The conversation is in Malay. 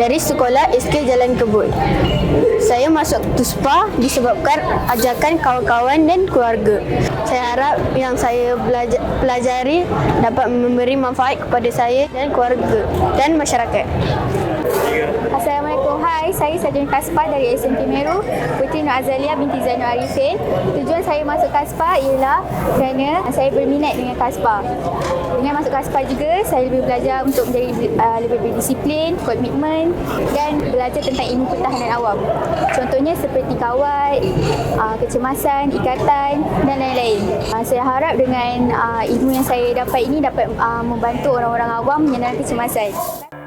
dari sekolah SK Jalan Kebun. Saya masuk TUSPA disebabkan ajakan kawan-kawan dan keluarga. Saya harap yang saya pelajari dapat memberi manfaat kepada saya dan keluarga dan masyarakat. Assalamualaikum. Hai, saya Sarjana Kaspa dari SMK Meru, Puteri Nur Azalia binti Zainul Arifin. Tujuan saya masuk Kaspa ialah kerana saya berminat dengan Kaspa. Dengan masuk Kaspa juga, saya lebih belajar untuk menjadi uh, lebih berdisiplin, komitmen dan belajar tentang ilmu pertahanan awam. Contohnya seperti kawat, uh, kecemasan, ikatan dan lain-lain. Uh, saya harap dengan uh, ilmu yang saya dapat ini dapat uh, membantu orang-orang awam menyelesaikan kecemasan.